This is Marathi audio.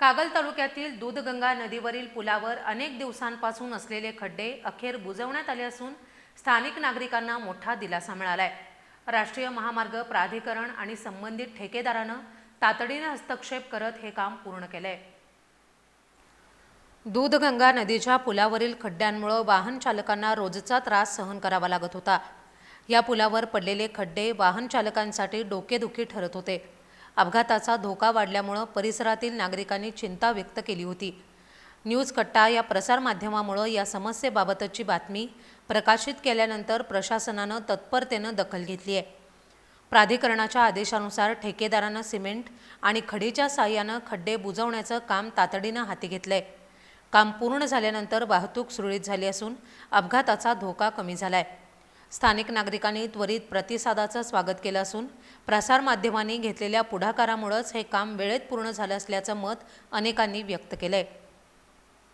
कागल तालुक्यातील दूधगंगा नदीवरील पुलावर अनेक दिवसांपासून असलेले खड्डे अखेर बुजवण्यात आले असून स्थानिक नागरिकांना मोठा दिलासा मिळालाय. राष्ट्रीय महामार्ग प्राधिकरण आणि संबंधित ठेकेदारानं तातडीने हस्तक्षेप करत हे काम पूर्ण केलंय. दूधगंगा नदीच्या पुलावरील खड्ड्यांमुळे वाहन चालकांना रोजचा त्रास सहन करावा लागत होता. या पुलावर पडलेले खड्डे वाहन चालकांसाठी डोकेदुखी ठरत होते. अपघाताचा धोका वाढल्यामुळं परिसरातील नागरिकांनी चिंता व्यक्त केली होती. न्यूज कट्टा या प्रसारमाध्यमामुळं या समस्येबाबतची बातमी प्रकाशित केल्यानंतर प्रशासनानं तत्परतेनं दखल घेतली आहे. प्राधिकरणाच्या आदेशानुसार ठेकेदारानं सिमेंट आणि खडीच्या साह्यानं खड्डे बुजवण्याचं काम तातडीनं हाती घेतलंय. काम पूर्ण झाल्यानंतर वाहतूक सुरळीत झाली असून अपघाताचा धोका कमी झाला आहे स्थानिक नागरिकांनी त्वरित प्रतिसादाचं स्वागत केलं असून प्रसारमाध्यमांनी घेतलेल्या पुढाकारामुळंच हे काम वेळेत पूर्ण झालं असल्याचं मत अनेकांनी व्यक्त केलं आहे